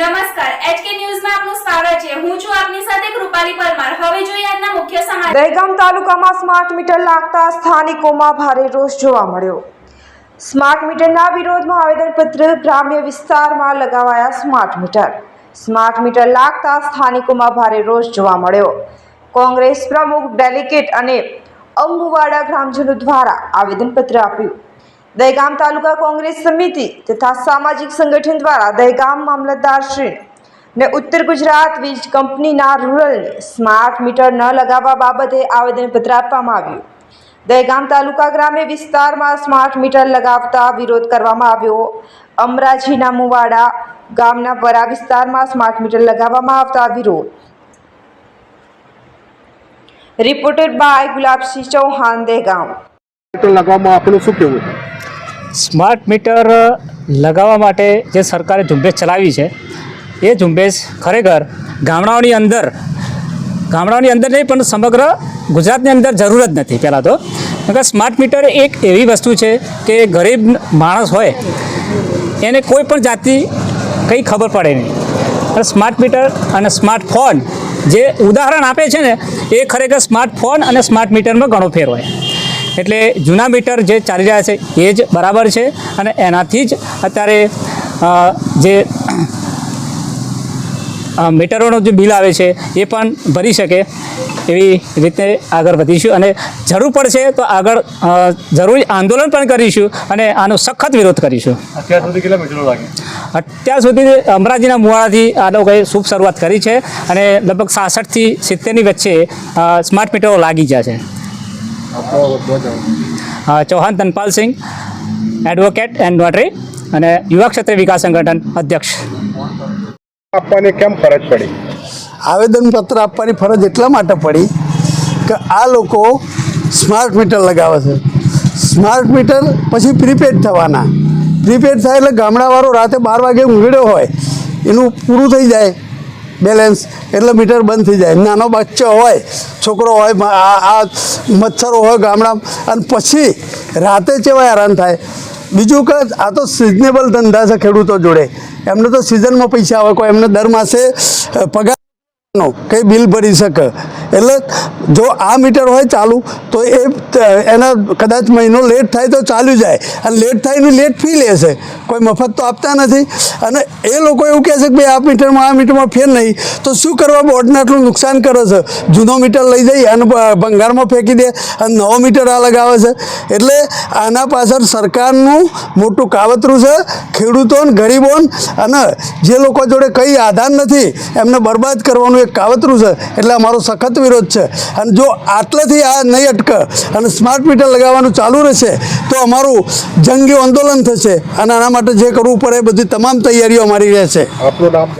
નમસ્કાર એચકે ન્યૂઝમાં આપનું સ્વાગત છે. હું છું આપની સાથે કૃપાલી પરમાર. હવે જોઈએ મુખ્ય સમાચાર. દહેગામ તાલુકામાં સ્માર્ટ મીટર લાગતા સ્થાનિકોમાં ભારે રોષ જોવા મળ્યો. સ્માર્ટ મીટરના વિરોધમાં આવેદનપત્ર ગ્રામ્ય વિસ્તારમાં લગાવાયા સ્માર્ટ મીટર. સ્માર્ટ મીટર લાગતા સ્થાનિકોમાં ભારે રોષ જોવા મળ્યો. કોંગ્રેસ પ્રમુખ ડેલિગેટ અને અંબુવાડા ગ્રામજનો દ્વારા આવેદનપત્ર આપ્યું. દહેગામ તાલુકા કોંગ્રેસ સમિતિ તથા સામાજિક સંગઠન દ્વારા દહેગામ મામલતદારશ્રી ને ઉત્તર ગુજરાત વીજ કંપનીના રૂરલને સ્માર્ટ મીટર ન લગાવવા બાબતે આવેદનપત્ર આપવામાં આવ્યું. દહેગામ તાલુકા ગ્રામ્ય વિસ્તારમાં સ્માર્ટ મીટર લગાવતા વિરોધ કરવામાં આવ્યો. અમરાજીના મુવાડા ગામના પરા વિસ્તારમાં સ્માર્ટ મીટર લગાવવામાં આવતા વિરોધ. Reported by Gulabsinh Chauhan, Dehgam. લગાવવામાં આપણું શું કહેવું? સ્માર્ટ મીટર લગાવવા માટે જે સરકારે ઝુંબેશ ચલાવી છે, એ ઝુંબેશ ખરેખર ગામડાઓની અંદર ગામડાઓની અંદર નહીં, પણ સમગ્ર ગુજરાતની અંદર જરૂર જ નથી. પહેલાં તો, કારણ સ્માર્ટ મીટર એક એવી વસ્તુ છે કે ગરીબ માણસ હોય, એને કોઈ પણ જાતની કંઈ ખબર પડે નહીં. અને સ્માર્ટ મીટર અને સ્માર્ટફોન જે ઉદાહરણ આપે છે ને, એ ખરેખર સ્માર્ટફોન અને સ્માર્ટ મીટરમાં ઘણો ફેર હોય. એટલે જૂના મીટર જે ચાલી રહ્યા છે એ જ બરાબર છે અને એનાથી જ અત્યારે જે મીટરોનું જે બિલ આવે છે એ પણ ભરી શકે એવી રીતે આગળ વધીશું. અને જરૂર પડશે તો આગળ જરૂરી આંદોલન પણ કરીશું અને આનો સખત વિરોધ કરીશું. અત્યાર સુધી કેટલા મીટરો લાગે? અત્યાર સુધી અમરાજીના મુવાડાથી આ લોકોએ શુભ શરૂઆત કરી છે અને લગભગ સાસઠથી સિત્તેરની વચ્ચે સ્માર્ટ મીટરો લાગી ગયા છે. Chauhan Dhanpalsinh advocate and notary અને યુવા ક્ષેત્ર વિકાસ સંગઠન અધ્યક્ષ. આપવાની કેમ ફરજ પડી? આવેદનપત્ર આપવાની ફરજ એટલા માટે પડી કે આ લોકો સ્માર્ટ મીટર લગાવે છે. સ્માર્ટ મીટર પછી પ્રીપેડ થવાના. પ્રીપેડ થાય એટલે ગામડાવાળો રાતે બાર વાગે ઊંઘડ્યો હોય એનું પૂરું થઈ જાય. બેલેન્સ એટલે મીટર બંધ થઈ જાય. નાનો બચ્ચો હોય, છોકરો હોય આ મચ્છરો હોય ગામડા અને પછી રાતે ચેવા હેરાન થાય. બીજું કે આ તો સિઝનેબલ ધંધા છે ખેડૂતો જોડે. એમને તો સિઝનમાં પૈસા આવે કોઈ એમને દર માસે પગારનો કંઈ બિલ ભરી શકે. એટલે જો આ મીટર હોય ચાલુ, તો એ એના કદાચ મહિનો લેટ થાય તો ચાલ્યું જાય. અને લેટ થાય એની લેટ ફી લેશે કોઈ મફત તો આપતા નથી. અને એ લોકો એવું કહે છે કે, ભાઈ, આ મીટરમાં આ મીટરમાં ફેર નહીં. તો શું કરવા બોર્ડને આટલું નુકસાન કરે છે? જૂનો મીટર લઈ જઈ અને ભંગારમાં ફેંકી દે અને નવો મીટર આ લગાવે છે. એટલે આના પાછળ સરકારનું મોટું કાવતરું છે, ખેડૂતોને, ગરીબોને અને જે લોકો જોડે કંઈ આધાર નથી, એમને બરબાદ કરવાનું એક કાવતરું છે. એટલે અમારો સખત વિરોધ છે. અને જો આટલેથી આ નહીં અટકે અને સ્માર્ટ મીટર લગાવવાનું ચાલુ રહેશે, તો અમારું જંગી આંદોલન થશે. અને આના માટે જે કરવું પડે એ બધી તમામ તૈયારીઓ અમારી રહેશે. આપનું નામ